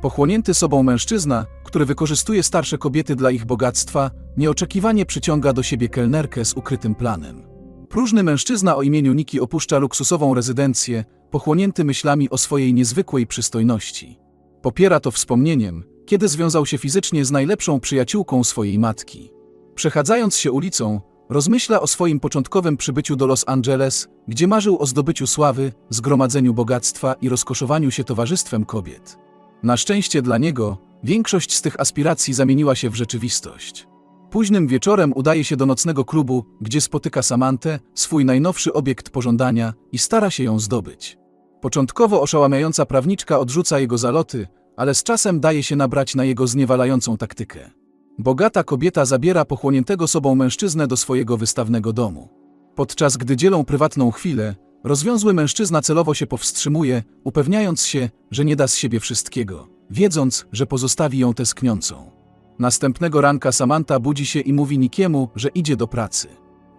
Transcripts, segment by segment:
Pochłonięty sobą mężczyzna, który wykorzystuje starsze kobiety dla ich bogactwa, nieoczekiwanie przyciąga do siebie kelnerkę z ukrytym planem. Próżny mężczyzna o imieniu Niki opuszcza luksusową rezydencję, pochłonięty myślami o swojej niezwykłej przystojności. Popiera to wspomnieniem, kiedy związał się fizycznie z najlepszą przyjaciółką swojej matki. Przechadzając się ulicą, rozmyśla o swoim początkowym przybyciu do Los Angeles, gdzie marzył o zdobyciu sławy, zgromadzeniu bogactwa i rozkoszowaniu się towarzystwem kobiet. Na szczęście dla niego, większość z tych aspiracji zamieniła się w rzeczywistość. Późnym wieczorem udaje się do nocnego klubu, gdzie spotyka Samantę, swój najnowszy obiekt pożądania, i stara się ją zdobyć. Początkowo oszałamiająca prawniczka odrzuca jego zaloty, ale z czasem daje się nabrać na jego zniewalającą taktykę. Bogata kobieta zabiera pochłoniętego sobą mężczyznę do swojego wystawnego domu. Podczas gdy dzielą prywatną chwilę, rozwiązły mężczyzna celowo się powstrzymuje, upewniając się, że nie da z siebie wszystkiego, wiedząc, że pozostawi ją tęskniącą. Następnego ranka Samantha budzi się i mówi Nikiemu, że idzie do pracy.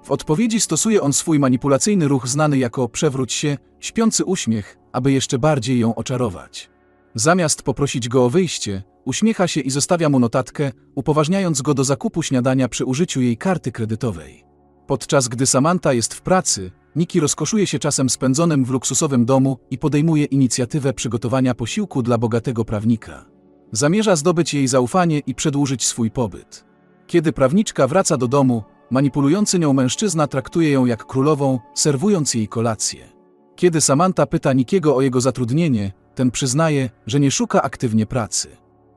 W odpowiedzi stosuje on swój manipulacyjny ruch znany jako przewróć się, śpiący uśmiech, aby jeszcze bardziej ją oczarować. Zamiast poprosić go o wyjście, uśmiecha się i zostawia mu notatkę, upoważniając go do zakupu śniadania przy użyciu jej karty kredytowej. Podczas gdy Samantha jest w pracy, Niki rozkoszuje się czasem spędzonym w luksusowym domu i podejmuje inicjatywę przygotowania posiłku dla bogatego prawnika. Zamierza zdobyć jej zaufanie i przedłużyć swój pobyt. Kiedy prawniczka wraca do domu, manipulujący nią mężczyzna traktuje ją jak królową, serwując jej kolację. Kiedy Samantha pyta Nikiego o jego zatrudnienie, ten przyznaje, że nie szuka aktywnie pracy.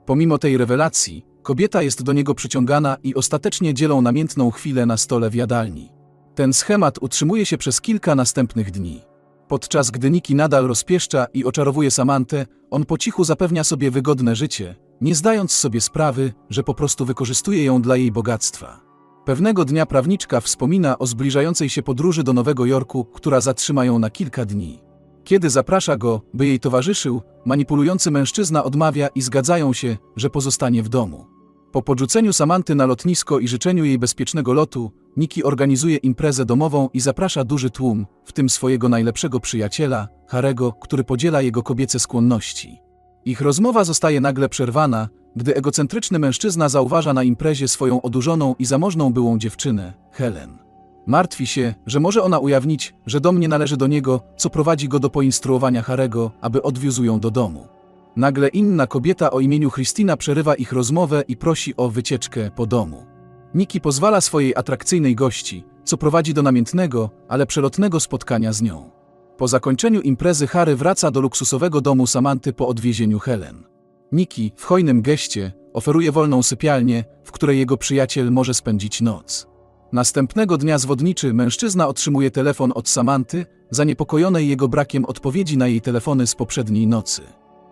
Pomimo tej rewelacji, kobieta jest do niego przyciągana i ostatecznie dzielą namiętną chwilę na stole w jadalni. Ten schemat utrzymuje się przez kilka następnych dni. Podczas gdy Niki nadal rozpieszcza i oczarowuje Samantę, on po cichu zapewnia sobie wygodne życie, nie zdając sobie sprawy, że po prostu wykorzystuje ją dla jej bogactwa. Pewnego dnia prawniczka wspomina o zbliżającej się podróży do Nowego Jorku, która zatrzyma ją na kilka dni. Kiedy zaprasza go, by jej towarzyszył, manipulujący mężczyzna odmawia i zgadzają się, że pozostanie w domu. Po podrzuceniu Samanty na lotnisko i życzeniu jej bezpiecznego lotu, Niki organizuje imprezę domową i zaprasza duży tłum, w tym swojego najlepszego przyjaciela, Harego, który podziela jego kobiece skłonności. Ich rozmowa zostaje nagle przerwana, gdy egocentryczny mężczyzna zauważa na imprezie swoją odurzoną i zamożną byłą dziewczynę, Helen. Martwi się, że może ona ujawnić, że dom nie należy do niego, co prowadzi go do poinstruowania Harego, aby odwiózł ją do domu. Nagle inna kobieta o imieniu Christina przerywa ich rozmowę i prosi o wycieczkę po domu. Niki pozwala swojej atrakcyjnej gości, co prowadzi do namiętnego, ale przelotnego spotkania z nią. Po zakończeniu imprezy Harry wraca do luksusowego domu Samanty po odwiezieniu Helen. Niki, w hojnym geście, oferuje wolną sypialnię, w której jego przyjaciel może spędzić noc. Następnego dnia zwodniczy mężczyzna otrzymuje telefon od Samanty, zaniepokojonej jego brakiem odpowiedzi na jej telefony z poprzedniej nocy.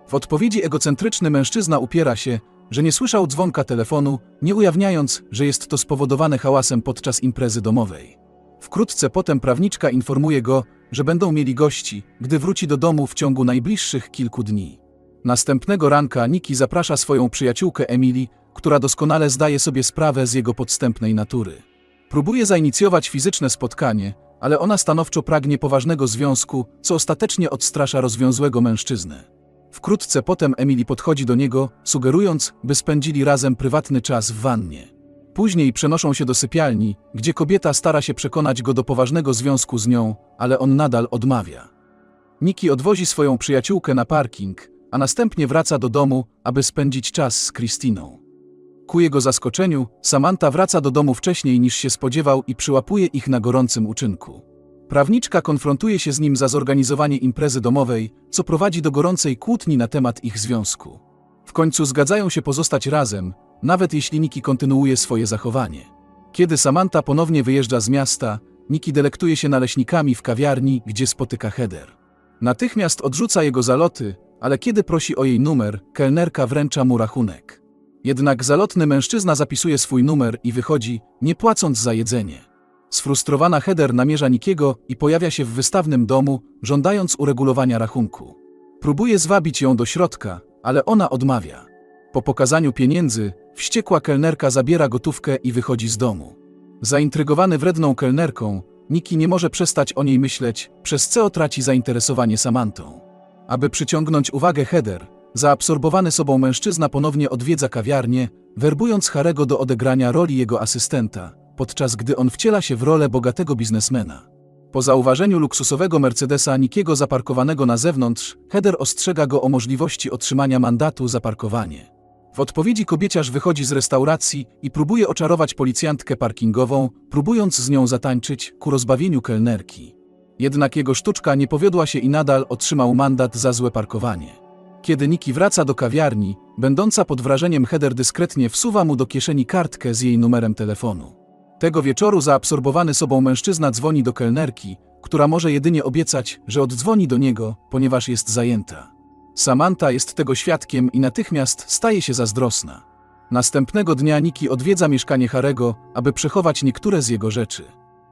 W odpowiedzi egocentryczny mężczyzna upiera się, że nie słyszał dzwonka telefonu, nie ujawniając, że jest to spowodowane hałasem podczas imprezy domowej. Wkrótce potem prawniczka informuje go, że będą mieli gości, gdy wróci do domu w ciągu najbliższych kilku dni. Następnego ranka Niki zaprasza swoją przyjaciółkę Emily, która doskonale zdaje sobie sprawę z jego podstępnej natury. Próbuje zainicjować fizyczne spotkanie, ale ona stanowczo pragnie poważnego związku, co ostatecznie odstrasza rozwiązłego mężczyznę. Wkrótce potem Emily podchodzi do niego, sugerując, by spędzili razem prywatny czas w wannie. Później przenoszą się do sypialni, gdzie kobieta stara się przekonać go do poważnego związku z nią, ale on nadal odmawia. Niki odwozi swoją przyjaciółkę na parking, a następnie wraca do domu, aby spędzić czas z Christiną. Ku jego zaskoczeniu, Samantha wraca do domu wcześniej niż się spodziewał i przyłapuje ich na gorącym uczynku. Prawniczka konfrontuje się z nim za zorganizowanie imprezy domowej, co prowadzi do gorącej kłótni na temat ich związku. W końcu zgadzają się pozostać razem, nawet jeśli Niki kontynuuje swoje zachowanie. Kiedy Samantha ponownie wyjeżdża z miasta, Niki delektuje się naleśnikami w kawiarni, gdzie spotyka Heather. Natychmiast odrzuca jego zaloty, ale kiedy prosi o jej numer, kelnerka wręcza mu rachunek. Jednak zalotny mężczyzna zapisuje swój numer i wychodzi, nie płacąc za jedzenie. Sfrustrowana Heather namierza Nikiego i pojawia się w wystawnym domu, żądając uregulowania rachunku. Próbuje zwabić ją do środka, ale ona odmawia. Po pokazaniu pieniędzy, wściekła kelnerka zabiera gotówkę i wychodzi z domu. Zaintrygowany wredną kelnerką, Niki nie może przestać o niej myśleć, przez co traci zainteresowanie Samantą. Aby przyciągnąć uwagę Heather, zaabsorbowany sobą mężczyzna ponownie odwiedza kawiarnię, werbując Harego do odegrania roli jego asystenta, podczas gdy on wciela się w rolę bogatego biznesmena. Po zauważeniu luksusowego Mercedesa Nikiego zaparkowanego na zewnątrz, Heather ostrzega go o możliwości otrzymania mandatu za parkowanie. W odpowiedzi kobieciarz wychodzi z restauracji i próbuje oczarować policjantkę parkingową, próbując z nią zatańczyć ku rozbawieniu kelnerki. Jednak jego sztuczka nie powiodła się i nadal otrzymał mandat za złe parkowanie. Kiedy Niki wraca do kawiarni, będąca pod wrażeniem Heather dyskretnie wsuwa mu do kieszeni kartkę z jej numerem telefonu. Tego wieczoru zaabsorbowany sobą mężczyzna dzwoni do kelnerki, która może jedynie obiecać, że oddzwoni do niego, ponieważ jest zajęta. Samantha jest tego świadkiem i natychmiast staje się zazdrosna. Następnego dnia Niki odwiedza mieszkanie Harego, aby przechować niektóre z jego rzeczy.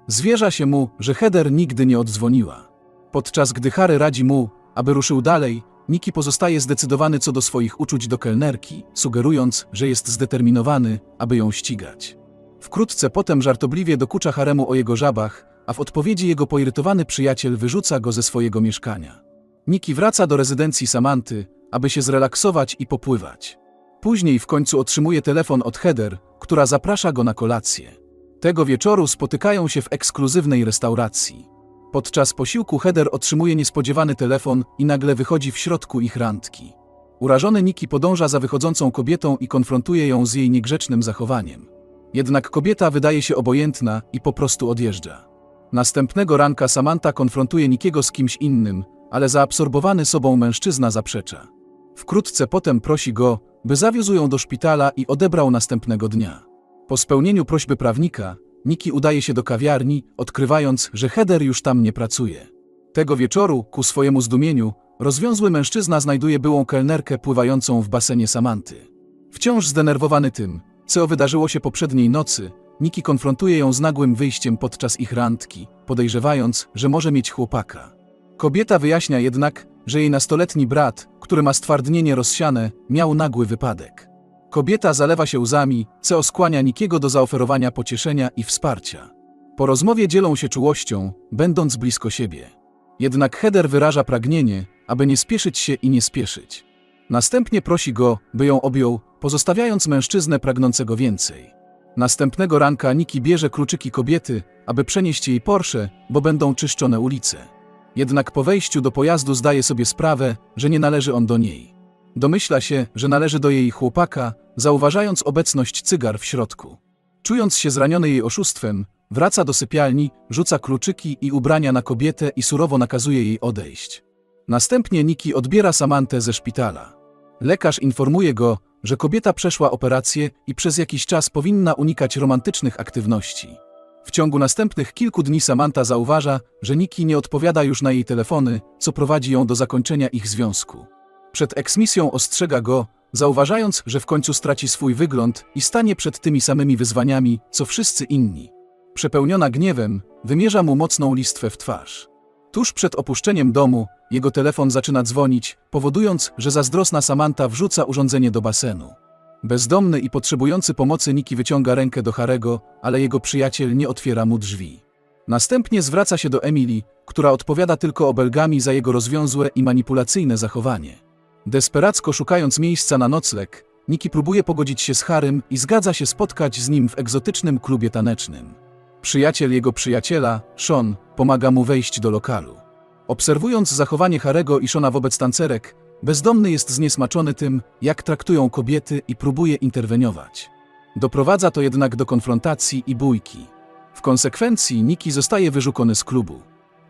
Zwierza się mu, że Heather nigdy nie oddzwoniła. Podczas gdy Harry radzi mu, aby ruszył dalej, Niki pozostaje zdecydowany co do swoich uczuć do kelnerki, sugerując, że jest zdeterminowany, aby ją ścigać. Wkrótce potem żartobliwie dokucza Haremu o jego żabach, a w odpowiedzi jego poirytowany przyjaciel wyrzuca go ze swojego mieszkania. Niki wraca do rezydencji Samanty, aby się zrelaksować i popływać. Później w końcu otrzymuje telefon od Heather, która zaprasza go na kolację. Tego wieczoru spotykają się w ekskluzywnej restauracji. Podczas posiłku Heather otrzymuje niespodziewany telefon i nagle wychodzi w środku ich randki. Urażony Niki podąża za wychodzącą kobietą i konfrontuje ją z jej niegrzecznym zachowaniem. Jednak kobieta wydaje się obojętna i po prostu odjeżdża. Następnego ranka Samantha konfrontuje Nikiego z kimś innym, ale zaabsorbowany sobą mężczyzna zaprzecza. Wkrótce potem prosi go, by zawiózł ją do szpitala i odebrał następnego dnia. Po spełnieniu prośby prawnika, Niki udaje się do kawiarni, odkrywając, że Heather już tam nie pracuje. Tego wieczoru, ku swojemu zdumieniu, rozwiązły mężczyzna znajduje byłą kelnerkę pływającą w basenie Samanty. Wciąż zdenerwowany tym, co wydarzyło się poprzedniej nocy, Niki konfrontuje ją z nagłym wyjściem podczas ich randki, podejrzewając, że może mieć chłopaka. Kobieta wyjaśnia jednak, że jej nastoletni brat, który ma stwardnienie rozsiane, miał nagły wypadek. Kobieta zalewa się łzami, co skłania Nikiego do zaoferowania pocieszenia i wsparcia. Po rozmowie dzielą się czułością, będąc blisko siebie. Jednak Heather wyraża pragnienie, aby nie spieszyć się i nie spieszyć. Następnie prosi go, by ją objął, pozostawiając mężczyznę pragnącego więcej. Następnego ranka Niki bierze kluczyki kobiety, aby przenieść jej Porsche, bo będą czyszczone ulice. Jednak po wejściu do pojazdu zdaje sobie sprawę, że nie należy on do niej. Domyśla się, że należy do jej chłopaka, zauważając obecność cygar w środku. Czując się zraniony jej oszustwem, wraca do sypialni, rzuca kluczyki i ubrania na kobietę i surowo nakazuje jej odejść. Następnie Niki odbiera Samantę ze szpitala. Lekarz informuje go, że kobieta przeszła operację i przez jakiś czas powinna unikać romantycznych aktywności. W ciągu następnych kilku dni Samantha zauważa, że Niki nie odpowiada już na jej telefony, co prowadzi ją do zakończenia ich związku. Przed eksmisją ostrzega go, zauważając, że w końcu straci swój wygląd i stanie przed tymi samymi wyzwaniami, co wszyscy inni. Przepełniona gniewem, wymierza mu mocną listwę w twarz. Tuż przed opuszczeniem domu, jego telefon zaczyna dzwonić, powodując, że zazdrosna Samantha wrzuca urządzenie do basenu. Bezdomny i potrzebujący pomocy Niki wyciąga rękę do Harego, ale jego przyjaciel nie otwiera mu drzwi. Następnie zwraca się do Emily, która odpowiada tylko obelgami za jego rozwiązłe i manipulacyjne zachowanie. Desperacko szukając miejsca na nocleg, Niki próbuje pogodzić się z Harym i zgadza się spotkać z nim w egzotycznym klubie tanecznym. Przyjaciel jego przyjaciela, Sean, pomaga mu wejść do lokalu. Obserwując zachowanie Harego i Shona wobec tancerek, bezdomny jest zniesmaczony tym, jak traktują kobiety i próbuje interweniować. Doprowadza to jednak do konfrontacji i bójki. W konsekwencji Niki zostaje wyrzucony z klubu.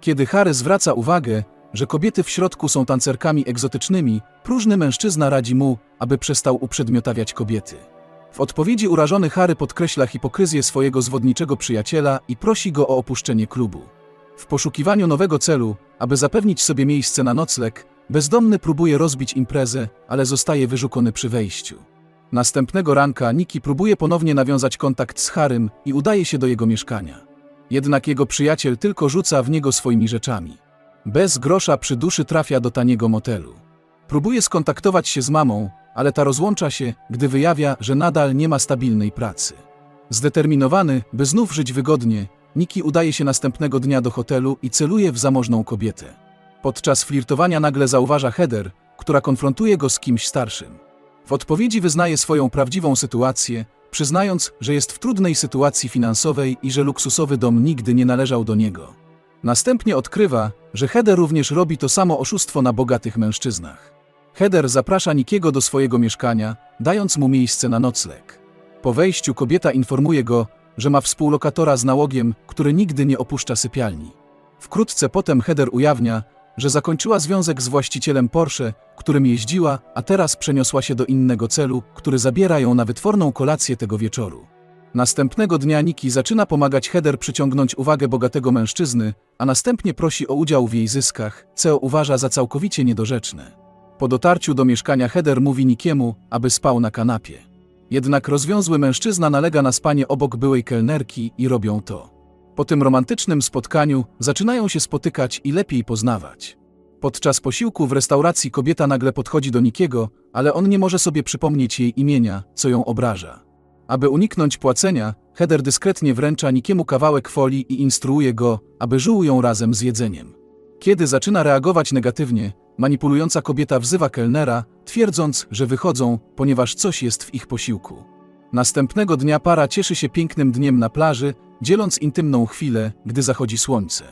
Kiedy Harry zwraca uwagę, że kobiety w środku są tancerkami egzotycznymi, próżny mężczyzna radzi mu, aby przestał uprzedmiotawiać kobiety. W odpowiedzi urażony Harry podkreśla hipokryzję swojego zwodniczego przyjaciela i prosi go o opuszczenie klubu. W poszukiwaniu nowego celu, aby zapewnić sobie miejsce na nocleg, bezdomny próbuje rozbić imprezę, ale zostaje wyrzucony przy wejściu. Następnego ranka Niki próbuje ponownie nawiązać kontakt z Harym i udaje się do jego mieszkania. Jednak jego przyjaciel tylko rzuca w niego swoimi rzeczami. Bez grosza przy duszy trafia do taniego motelu. Próbuje skontaktować się z mamą, ale ta rozłącza się, gdy wyjawia, że nadal nie ma stabilnej pracy. Zdeterminowany, by znów żyć wygodnie, Niki udaje się następnego dnia do hotelu i celuje w zamożną kobietę. Podczas flirtowania nagle zauważa Heather, która konfrontuje go z kimś starszym. W odpowiedzi wyznaje swoją prawdziwą sytuację, przyznając, że jest w trudnej sytuacji finansowej i że luksusowy dom nigdy nie należał do niego. Następnie odkrywa, że Heather również robi to samo oszustwo na bogatych mężczyznach. Heather zaprasza Nikiego do swojego mieszkania, dając mu miejsce na nocleg. Po wejściu kobieta informuje go, że ma współlokatora z nałogiem, który nigdy nie opuszcza sypialni. Wkrótce potem Heather ujawnia, że zakończyła związek z właścicielem Porsche, którym jeździła, a teraz przeniosła się do innego celu, który zabiera ją na wytworną kolację tego wieczoru. Następnego dnia Niki zaczyna pomagać Heather przyciągnąć uwagę bogatego mężczyzny, a następnie prosi o udział w jej zyskach, co uważa za całkowicie niedorzeczne. Po dotarciu do mieszkania Heather mówi Nikiemu, aby spał na kanapie. Jednak rozwiązły mężczyzna nalega na spanie obok byłej kelnerki i robią to. Po tym romantycznym spotkaniu zaczynają się spotykać i lepiej poznawać. Podczas posiłku w restauracji kobieta nagle podchodzi do Nikiego, ale on nie może sobie przypomnieć jej imienia, co ją obraża. Aby uniknąć płacenia, Heather dyskretnie wręcza Nikiemu kawałek folii i instruuje go, aby żył ją razem z jedzeniem. Kiedy zaczyna reagować negatywnie, manipulująca kobieta wzywa kelnera, twierdząc, że wychodzą, ponieważ coś jest w ich posiłku. Następnego dnia para cieszy się pięknym dniem na plaży, dzieląc intymną chwilę, gdy zachodzi słońce.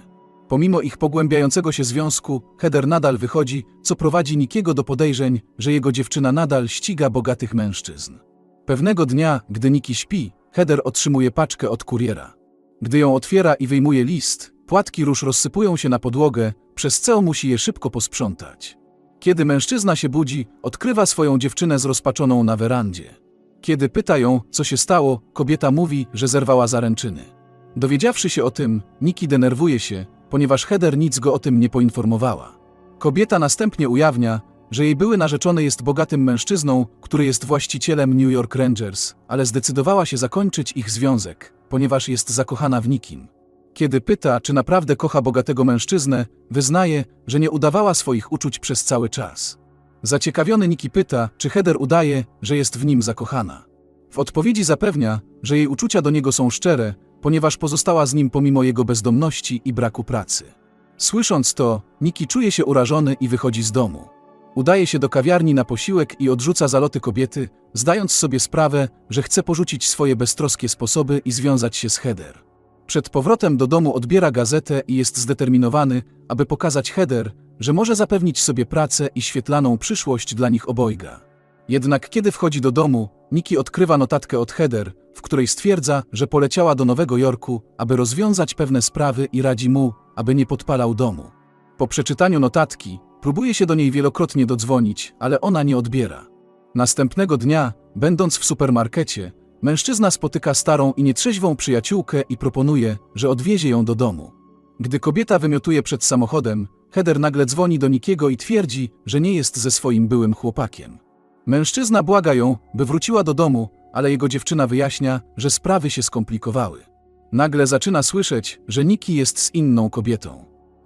Pomimo ich pogłębiającego się związku, Heather nadal wychodzi, co prowadzi Nikiego do podejrzeń, że jego dziewczyna nadal ściga bogatych mężczyzn. Pewnego dnia, gdy Niki śpi, Heather otrzymuje paczkę od kuriera. Gdy ją otwiera i wyjmuje list, płatki róż rozsypują się na podłogę, przez co musi je szybko posprzątać. Kiedy mężczyzna się budzi, odkrywa swoją dziewczynę zrozpaczoną na werandzie. Kiedy pyta ją, co się stało, kobieta mówi, że zerwała zaręczyny. Dowiedziawszy się o tym, Niki denerwuje się, ponieważ Heather nic go o tym nie poinformowała. Kobieta następnie ujawnia, że jej były narzeczony jest bogatym mężczyzną, który jest właścicielem New York Rangers, ale zdecydowała się zakończyć ich związek, ponieważ jest zakochana w nikim. Kiedy pyta, czy naprawdę kocha bogatego mężczyznę, wyznaje, że nie udawała swoich uczuć przez cały czas. Zaciekawiony Niki pyta, czy Heather udaje, że jest w nim zakochana. W odpowiedzi zapewnia, że jej uczucia do niego są szczere, ponieważ pozostała z nim pomimo jego bezdomności i braku pracy. Słysząc to, Niki czuje się urażony i wychodzi z domu. Udaje się do kawiarni na posiłek i odrzuca zaloty kobiety, zdając sobie sprawę, że chce porzucić swoje beztroskie sposoby i związać się z Heather. Przed powrotem do domu odbiera gazetę i jest zdeterminowany, aby pokazać Heather, że może zapewnić sobie pracę i świetlaną przyszłość dla nich obojga. Jednak kiedy wchodzi do domu, Niki odkrywa notatkę od Heather, w której stwierdza, że poleciała do Nowego Jorku, aby rozwiązać pewne sprawy i radzi mu, aby nie podpalał domu. Po przeczytaniu notatki, próbuje się do niej wielokrotnie dodzwonić, ale ona nie odbiera. Następnego dnia, będąc w supermarkecie, mężczyzna spotyka starą i nietrzeźwą przyjaciółkę i proponuje, że odwiezie ją do domu. Gdy kobieta wymiotuje przed samochodem, Heather nagle dzwoni do Nikiego i twierdzi, że nie jest ze swoim byłym chłopakiem. Mężczyzna błaga ją, by wróciła do domu, ale jego dziewczyna wyjaśnia, że sprawy się skomplikowały. Nagle zaczyna słyszeć, że Niki jest z inną kobietą.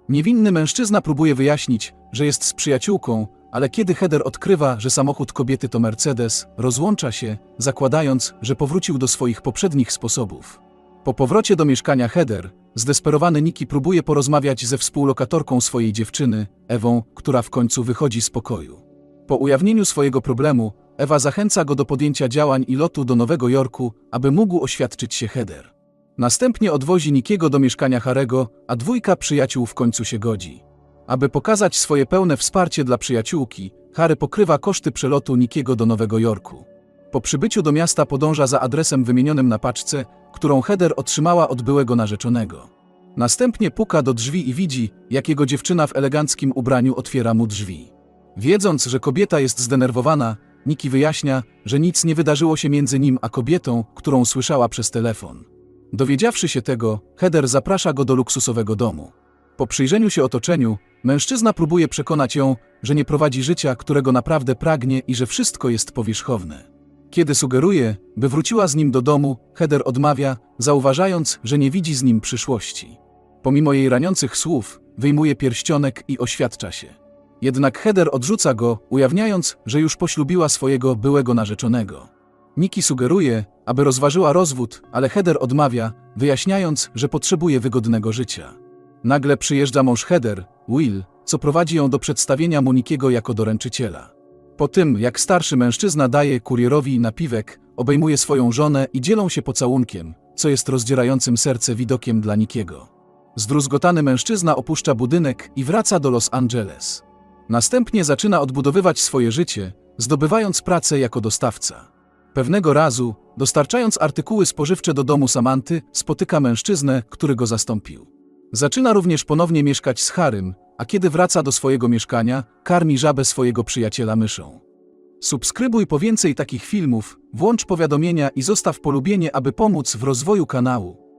Niewinny mężczyzna próbuje wyjaśnić, że jest z przyjaciółką, ale kiedy Heather odkrywa, że samochód kobiety to Mercedes, rozłącza się, zakładając, że powrócił do swoich poprzednich sposobów. Po powrocie do mieszkania Heather, zdesperowany Niki próbuje porozmawiać ze współlokatorką swojej dziewczyny, Ewą, która w końcu wychodzi z pokoju. Po ujawnieniu swojego problemu, Ewa zachęca go do podjęcia działań i lotu do Nowego Jorku, aby mógł oświadczyć się Heather. Następnie odwozi Nikiego do mieszkania Harego, a dwójka przyjaciół w końcu się godzi. Aby pokazać swoje pełne wsparcie dla przyjaciółki, Harry pokrywa koszty przelotu Nikiego do Nowego Jorku. Po przybyciu do miasta podąża za adresem wymienionym na paczce, którą Heather otrzymała od byłego narzeczonego. Następnie puka do drzwi i widzi, jak jego dziewczyna w eleganckim ubraniu otwiera mu drzwi. Wiedząc, że kobieta jest zdenerwowana, Niki wyjaśnia, że nic nie wydarzyło się między nim a kobietą, którą słyszała przez telefon. Dowiedziawszy się tego, Heather zaprasza go do luksusowego domu. Po przyjrzeniu się otoczeniu, mężczyzna próbuje przekonać ją, że nie prowadzi życia, którego naprawdę pragnie i że wszystko jest powierzchowne. Kiedy sugeruje, by wróciła z nim do domu, Heather odmawia, zauważając, że nie widzi z nim przyszłości. Pomimo jej raniących słów, wyjmuje pierścionek i oświadcza się. Jednak Heather odrzuca go, ujawniając, że już poślubiła swojego byłego narzeczonego. Niki sugeruje, aby rozważyła rozwód, ale Heather odmawia, wyjaśniając, że potrzebuje wygodnego życia. Nagle przyjeżdża mąż Heather, Will, co prowadzi ją do przedstawienia Monikiego jako doręczyciela. Po tym, jak starszy mężczyzna daje kurierowi napiwek, obejmuje swoją żonę i dzielą się pocałunkiem, co jest rozdzierającym serce widokiem dla Nikiego. Zdruzgotany mężczyzna opuszcza budynek i wraca do Los Angeles. Następnie zaczyna odbudowywać swoje życie, zdobywając pracę jako dostawca. Pewnego razu, dostarczając artykuły spożywcze do domu Samanty, spotyka mężczyznę, który go zastąpił. Zaczyna również ponownie mieszkać z Harym, a kiedy wraca do swojego mieszkania, karmi żabę swojego przyjaciela myszą. Subskrybuj po więcej takich filmów, włącz powiadomienia i zostaw polubienie, aby pomóc w rozwoju kanału.